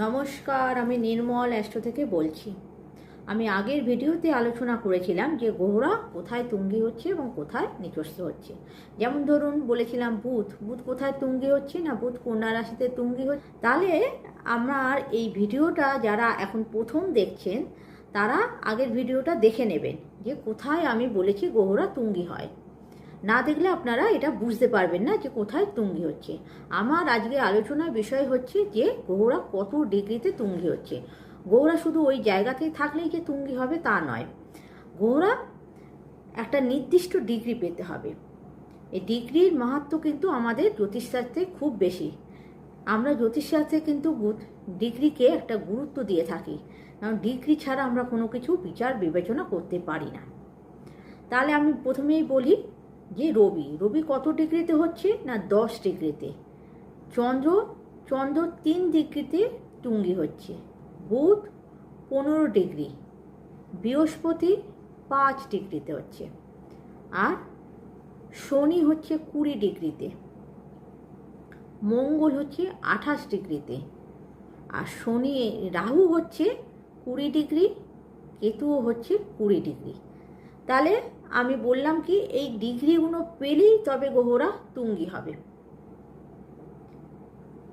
নমস্কার, আমি নির্মল অ্যাস্ট্রো থেকে বলছি। আমি আগের ভিডিওতে আলোচনা করেছিলাম যে গ্রহরা কোথায় তুঙ্গি হচ্ছে এবং কোথায় নিচস্ত হচ্ছে। যেমন ধরুন, বলেছিলাম বুধ বুধ কোথায় তুঙ্গি হচ্ছে না বুধ কন্যা রাশিতে তুঙ্গি হচ্ছে? তাহলে আমার এই ভিডিওটা যারা এখন প্রথম দেখছেন, তারা আগের ভিডিওটা দেখে নেবেন যে কোথায় আমি বলেছি গ্রহরা তুঙ্গি হয়। না দেখলে আপনারা এটা বুঝতে পারবেন না যে কোথায় তুঙ্গি হচ্ছে। আমার আজকে আলোচনার বিষয় হচ্ছে যে গৌরা কত ডিগ্রিতে তুঙ্গি হচ্ছে। গৌরা শুধু ওই জায়গাতেই থাকলেই যে তুঙ্গি হবে তা নয়। গৌরা একটা নির্দিষ্ট ডিগ্রি পেতে হবে। এই ডিগ্রির মাহাত্ম কিন্তু আমাদের জ্যোতিষশাস্ত্রে খুব বেশি। আমরা জ্যোতিষশাস্ত্রে কিন্তু ডিগ্রিকে একটা গুরুত্ব দিয়ে থাকি। কারণ ডিগ্রি ছাড়া আমরা কোনো কিছু বিচার বিবেচনা করতে পারি না। তাহলে আমি প্রথমেই বলি যে রবি রবি কত ডিগ্রিতে হচ্ছে না দশ ডিগ্রিতে? চন্দ্র চন্দ্র তিন ডিগ্রিতে টুঙ্গি হচ্ছে। বুধ পনেরো ডিগ্রি, বৃহস্পতি পাঁচ ডিগ্রিতে হচ্ছে। আর শনি হচ্ছে কুড়ি ডিগ্রিতে, মঙ্গল হচ্ছে আঠাশ ডিগ্রিতে। আর শনি, রাহু হচ্ছে কুড়ি ডিগ্রি, কেতুও হচ্ছে কুড়ি ডিগ্রি। তাহলে আমি বললাম কি, এই ডিগ্রিগুলো পেলেই তবে গ্রহরা তুঙ্গি হবে।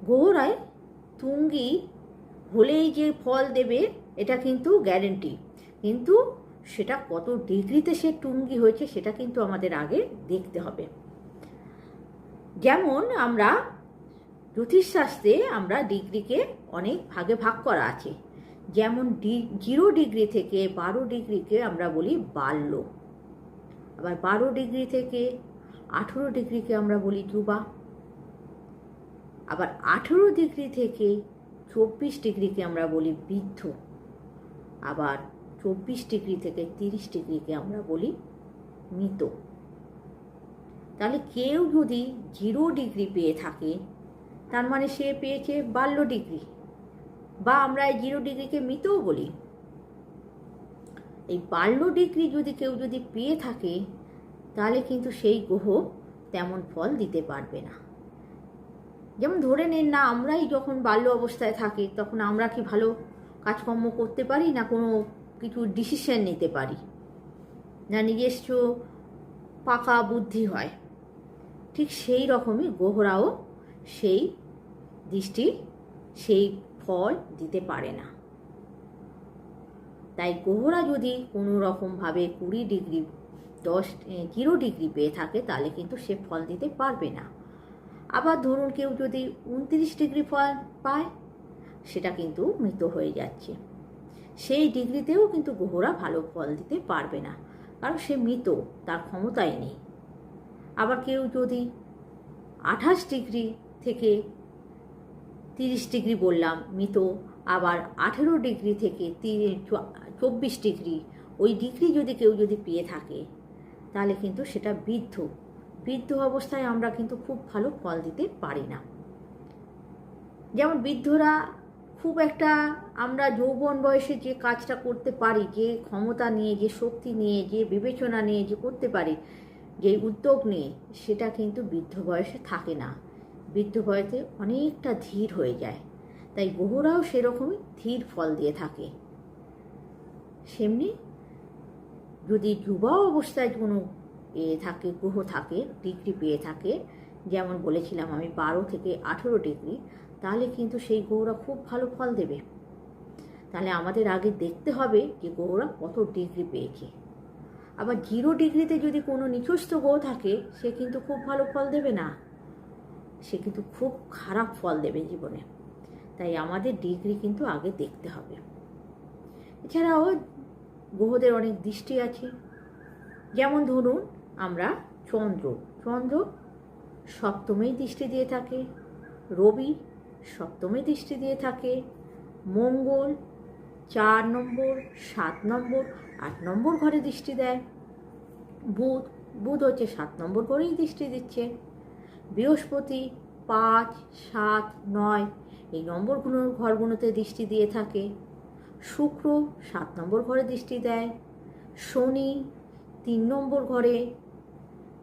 গ্রহরায় তুঙ্গি হলেই যে ফল দেবে, এটা কিন্তু গ্যারেন্টি কিন্তু সেটা কত ডিগ্রিতে সে টুঙ্গি হয়েছে, সেটা কিন্তু আমাদের আগে দেখতে হবে। যেমন আমরা জ্যোতিষশাস্ত্রে আমরা ডিগ্রিকে অনেক ভাগে ভাগ করা আছে। যেমন ডি, জিরো ডিগ্রি থেকে বারো ডিগ্রিকে আমরা বলি বাল্য। আবার বারো ডিগ্রি থেকে আঠেরো ডিগ্রিকে আমরা বলি যুবা আবার আঠেরো ডিগ্রি থেকে চব্বিশ ডিগ্রিকে আমরা বলি বৃদ্ধ। আবার চব্বিশ ডিগ্রি থেকে তিরিশ ডিগ্রিকে আমরা বলি মৃত। তাহলে কেউ যদি জিরো ডিগ্রি পেয়ে থাকে, তার মানে সে পেয়েছে বাল্য ডিগ্রি, বা আমরা এই জিরো ডিগ্রিকে মৃতও বলি। এই বাল্য ডিগ্রি যদি কেউ যদি পেয়ে থাকে তাহলে কিন্তু সেই গ্রহ তেমন ফল দিতে পারবে না। যেমন ধরে নিন না, আমরাই যখন বাল্য অবস্থায় থাকি, তখন আমরা কি ভালো কাজকর্ম করতে পারি না কোনো কিছু ডিসিশন নিতে পারি? না নিজস্ব পাকা বুদ্ধি হয়। ঠিক সেই রকমই গ্রহরাও সেই দৃষ্টি, সেই ফল দিতে পারে না। তাই গ্রহরা যদি কোনো রকমভাবে কুড়ি ডিগ্রি দশ জিরো ডিগ্রি পেয়ে থাকে, তাহলে কিন্তু সে ফল দিতে পারবে না। আবার ধরুন কেউ যদি উনত্রিশ ডিগ্রি ফল পায়, সেটা কিন্তু মৃত হয়ে যাচ্ছে। সেই ডিগ্রিতেও কিন্তু গ্রহরা ভালো ফল দিতে পারবে না, কারণ সে মৃত, তার ক্ষমতাই নেই। আবার কেউ যদি আঠাশ ডিগ্রি থেকে তিরিশ ডিগ্রি বললাম, মৃত, আবার আঠেরো ডিগ্রি থেকে চব্বিশ ডিগ্রি, ওই ডিগ্রি যদি কেউ যদি পেয়ে থাকে তাহলে কিন্তু সেটা বৃদ্ধ। বৃদ্ধ অবস্থায় আমরা কিন্তু খুব ভালো ফল দিতে পারি না। যেমন বৃদ্ধরা খুব একটা আমরা যৌবন বয়সে যে কাজটা করতে পারি, যে ক্ষমতা নিয়ে, যে শক্তি নিয়ে, যে বিবেচনা নিয়ে, যে করতে পারি, যে উদ্যোগ নিয়ে, সেটা কিন্তু বৃদ্ধ বয়সে থাকে না। বৃদ্ধ বয়সে অনেকটা ধীর হয়ে যায়। তাই গ্রহরাও সেরকমই ধীর ফল দিয়ে থাকে। সেমনি যদি যুবা অবস্থায় কোনো এ থাকে, গ্রহ থাকে, ডিগ্রি পেয়ে থাকে, যেমন বলেছিলাম আমি বারো থেকে আঠেরো ডিগ্রি, তাহলে কিন্তু সেই গ্রহরা খুব ভালো ফল দেবে। তাহলে আমাদের আগে দেখতে হবে যে গ্রহরা কত ডিগ্রি পেয়েছে। আবার জিরো ডিগ্রিতে যদি কোনো নিচস্থ গ্রহ থাকে, সে কিন্তু খুব ভালো ফল দেবে না। সে কিন্তু খুব খারাপ ফল দেবে জীবনে। তাই আমাদের ডিগ্রি কিন্তু আগে দেখতে হবে। এছাড়াও গ্রহদের অনেক দৃষ্টি আছে। যেমন ধরুন, আমরা চন্দ্র। চন্দ্র সপ্তমেই দৃষ্টি দিয়ে থাকে, রবি সপ্তমে দৃষ্টি দিয়ে থাকে, মঙ্গল চার নম্বর, সাত নম্বর, আট নম্বর ঘরে দৃষ্টি দেয়। বুধ বুধ হচ্ছে সাত নম্বর ঘরেই দৃষ্টি দিচ্ছে। বৃহস্পতি পাঁচ, সাত, নয় এই নম্বরগুলোর ঘরগুলোতে দৃষ্টি দিয়ে থাকে। শুক্র সাত নম্বর ঘরে দৃষ্টি দেয়, শনি তিন নম্বর ঘরে,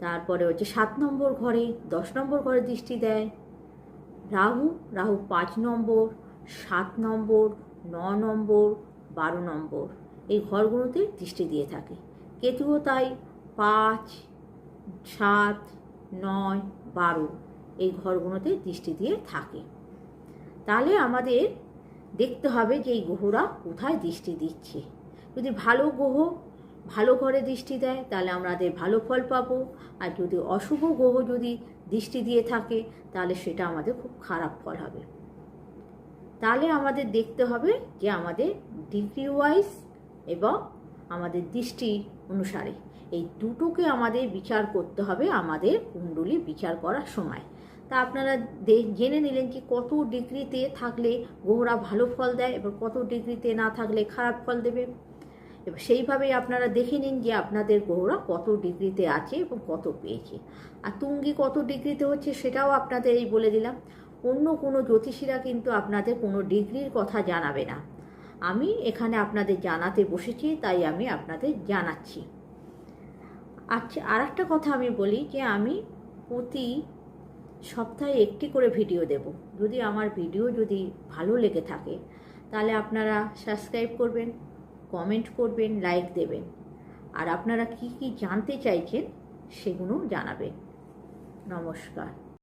তারপরে হচ্ছে সাত নম্বর ঘরে দশ নম্বর ঘরে দৃষ্টি দেয়, রাহু রাহু পাঁচ নম্বর, সাত নম্বর, ন নম্বর, বারো নম্বর, এই ঘরগুলোতে দৃষ্টি দিয়ে থাকে। কেতুও তাই পাঁচ, সাত, নয়, বারো, এই ঘরগুলোতে দৃষ্টি দিয়ে থাকে। তাহলে আমাদের দেখতে হবে যে এই গ্রহরা কোথায় দৃষ্টি দিচ্ছে। যদি ভালো গ্রহ ভালো ঘরে দৃষ্টি দেয়, তাহলে আমাদের ভালো ফল পাবো। আর যদি অশুভ গ্রহ যদি দৃষ্টি দিয়ে থাকে, তাহলে সেটা আমাদের খুব খারাপ ফল হবে। তাহলে আমাদের দেখতে হবে যে আমাদের ডিগ্রি ওয়াইজ এবং আমাদের দৃষ্টি অনুসারে এই দুটোকে আমাদের বিচার করতে হবে আমাদের কুণ্ডলী বিচার করার সময়। তা আপনারা জেনে নিলেন যে কত ডিগ্রিতে থাকলে গ্রহরা ভালো ফল দেয় এবং কত ডিগ্রিতে না থাকলে খারাপ ফল দেবে? এবার সেইভাবেই আপনারা দেখে নিন যে আপনাদের গ্রহরা কত ডিগ্রিতে আছে এবং কত পেয়েছে। আর তুঙ্গি কত ডিগ্রিতে হচ্ছে সেটাও আপনাদের এই বলে দিলাম। অন্য কোনো জ্যোতিষীরা কিন্তু আপনাদের কোনো ডিগ্রির কথা জানাবে না। আমি এখানে আপনাদের জানাতে বসেছি, তাই আমি আপনাদের জানাচ্ছি। আচ্ছা আর একটা কথা আমি বলি যে আমি প্রতি সপ্তাহে একটি করে ভিডিও দেব। যদি আমার ভিডিও যদি ভালো লেগে থাকে, তাহলে আপনারা সাবস্ক্রাইব করবেন, কমেন্ট করবেন, লাইক দেবেন। আর আপনারা কি কি জানতে চাইছেন, সেগুলো জানাবেন। নমস্কার।